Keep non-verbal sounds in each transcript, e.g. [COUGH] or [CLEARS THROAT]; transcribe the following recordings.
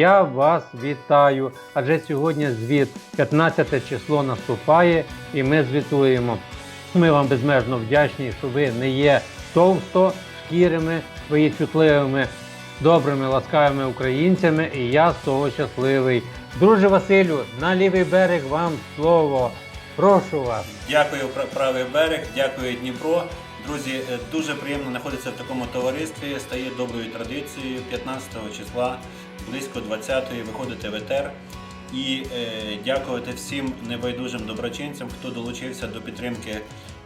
я вас вітаю. Адже сьогодні звіт 15 число наступає, і ми звітуємо. Ми вам безмежно вдячні, що ви не є товсто шкірими, ви є чутливими, добрими, ласкавими українцями, і я з того щасливий. Друже Василю, на лівий берег вам слово. Прошу вас. Дякую пра- правий берег, дякую Дніпро. Друзі, е, дуже приємно знаходитися в такому товаристві. Стає доброю традицією 15 числа, близько 20-ї виходити в етер. І е, дякувати всім небайдужим доброчинцям, хто долучився до підтримки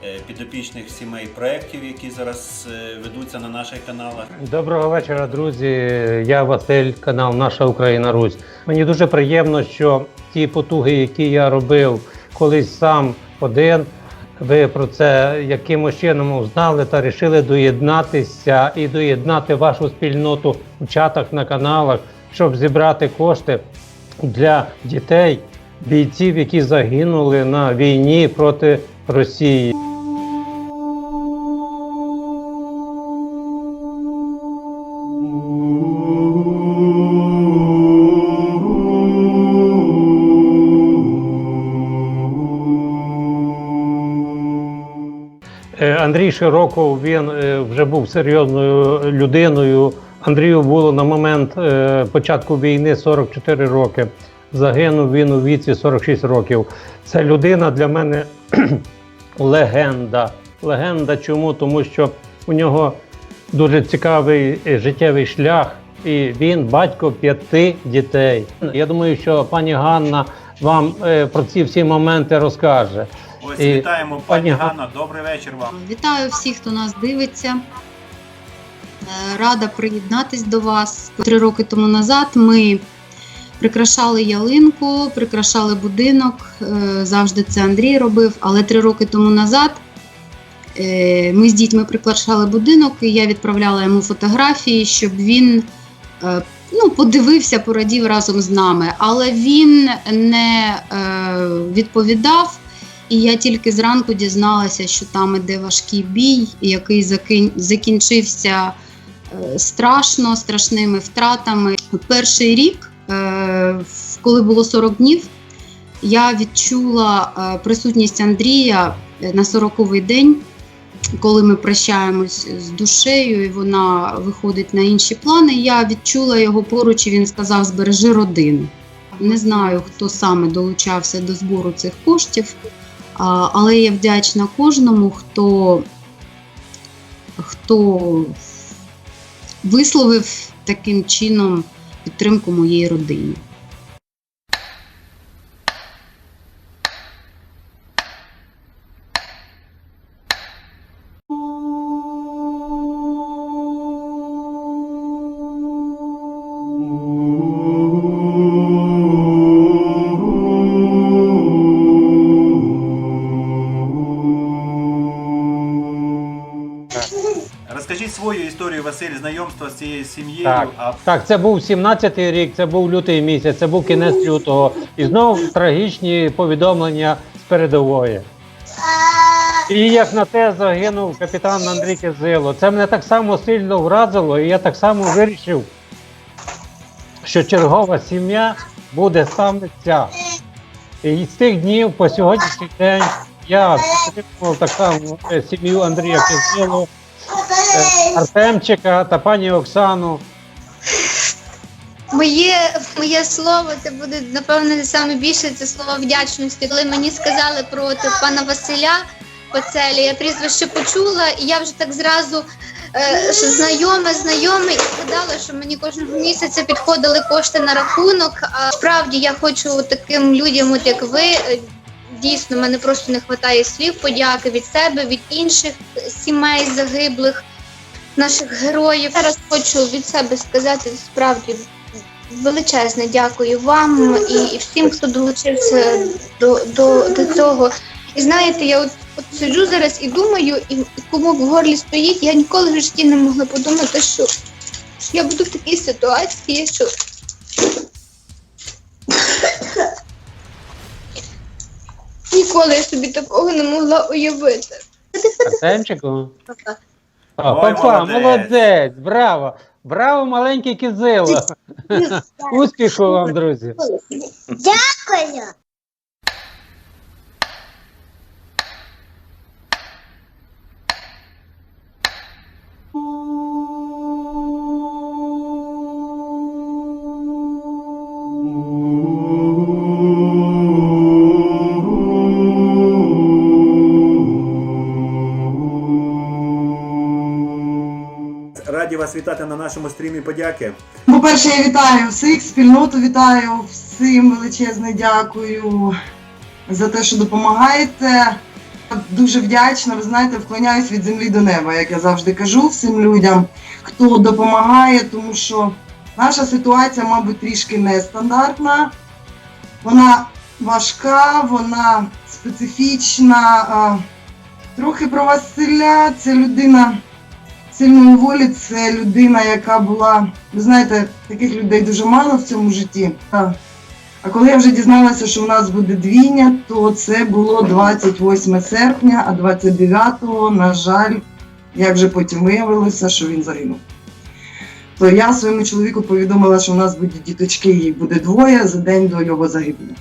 е, підопічних сімей проєктів, які зараз е, ведуться на наших каналах. Доброго вечора, друзі. Я Василь, канал Наша Україна Русь. Мені дуже приємно, що ті потуги, які я робив колись сам один, ви про це якимось чином узнали та вирішили доєднатися і доєднати вашу спільноту в чатах на каналах, щоб зібрати кошти для дітей, бійців, які загинули на війні проти Росії. Е, Андрій Широков він е, вже був серйозною людиною. Андрію було на момент е, початку війни 44 роки. Загинув він у віці 46 років. Це людина для мене [CLEARS THROAT] легенда. Легенда чому? Тому що у нього дуже цікавий е, життєвий шлях, і він батько п'яти дітей. Я думаю, що пані Ганна вам е, про ці всі моменти розкаже. Ось вітаємо, пані пані Ганна. Добрий вечір вам. Вітаю всіх, хто нас дивиться. Е, Рада приєднатись до вас. Три роки тому назад ми прикрашали ялинку, прикрашали будинок. Е, Завжди це Андрій робив. Але три роки тому назад е, ми з дітьми прикрашали будинок, і я відправляла йому фотографії, щоб він ну, подивився, порадів разом з нами. Але він не відповідав. І я тільки зранку дізналася, що там іде важкий бій, який закінчився страшно, страшними втратами. Перший рік, е, коли було 40 днів, я відчула е, присутність Андрія е, на 40-й день, коли ми прощаємось з душею, і вона виходить на інші плани. Я відчула його поруч, і він сказав: збережи родину. Не знаю, хто саме долучався до збору цих коштів. Але я вдячна кожному, хто, хто висловив таким чином підтримку моєї родині. Свою історію, Василь, знайомства з цією сім'єю. Так. А Так, це був 17-й рік, це був лютий місяць, це був кінець лютого. І знову трагічні повідомлення з передової. І як на те загинув капітан Андрій Кизило. Це мене так само сильно вразило, і я так само вирішив, що чергова сім'я буде саме ця. І з тих днів по сьогоднішній день я підтримував так само е, сім'ю Андрія Кизило, Артемчика та пані Оксану. Моє, моє слово це буде напевно саме більше це слово вдячності. Коли мені сказали про от, пана Василя Пацелі, я прізвище почула, і я вже так зразу е, знайоме, знайоме, і згадала, що мені кожного місяця підходили кошти на рахунок. А справді я хочу таким людям, от як ви. е, Дійсно, мене просто не вистачає слів подяки від себе, від інших сімей загиблих, наших героїв. Зараз хочу від себе сказати справді величезне дякую вам і, і всім, хто долучився до, до, до цього. І знаєте, я от, от сиджу зараз і думаю, і, комок в горлі стоїть. Я ніколи в житті не могла подумати, що я буду в такій ситуації, що ніколи я собі такого не могла уявити. Артемчику? А, Ой, папа, молодець. молодець, браво. Браво, маленький кізило! Успіху вам, друзі! Дякую. Раді вас вітати на нашому стрімі подяки. По-перше, я вітаю всіх, спільноту вітаю, всім величезне дякую за те, що допомагаєте. Дуже вдячна, ви знаєте, вклоняюсь від землі до неба, як я завжди кажу всім людям, хто допомагає, тому що наша ситуація, мабуть, трішки нестандартна. Вона важка, вона специфічна. Трохи про Василя. Це людина сильної волі це людина, яка була, ви знаєте, таких людей дуже мало в цьому житті. А коли я вже дізналася, що у нас буде двійня, то це було 28 серпня, а 29-го, на жаль, як вже потім виявилося, що він загинув. То я своєму чоловіку повідомила, що у нас будуть діточки, їх буде двоє за день до його загибелі.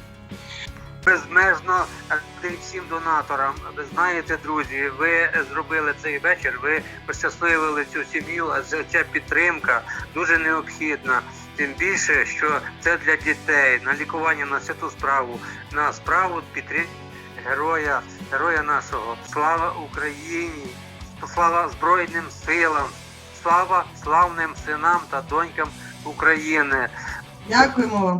Безмежно всім донаторам. Ви знаєте, друзі, ви зробили цей вечір, ви пощасливили цю сім'ю, а ця підтримка дуже необхідна. Тим більше, що це для дітей на лікування на святу справу, на справу підтримки героя, героя нашого. Слава Україні! Слава Збройним силам! Слава славним синам та донькам України! Дякуємо вам.